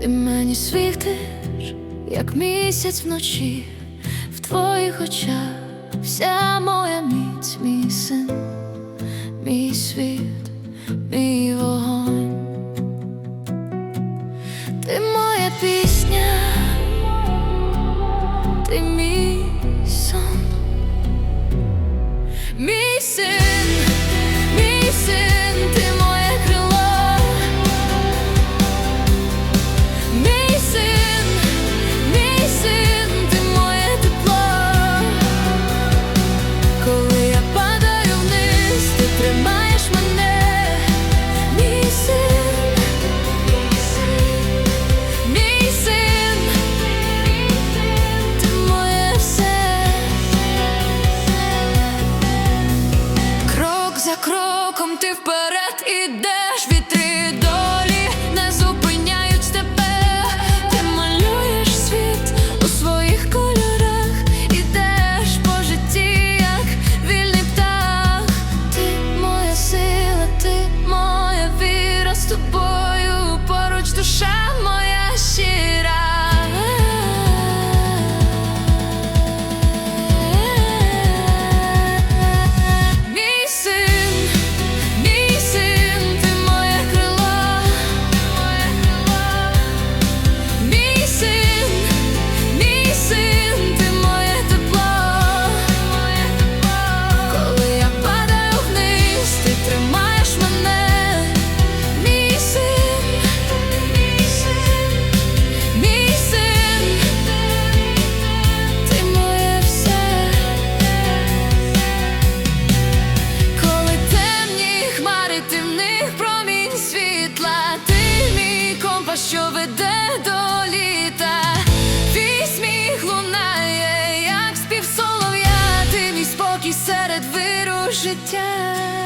Ти мені світиш, як місяць вночі, в твоїх очах вся моя міць, мій син, мій світ, мій вогонь. Ти моя пісня, ти мій. що веде до літа, твій сміх лунає, як співсолов'я, ти мій спокій серед виру життя.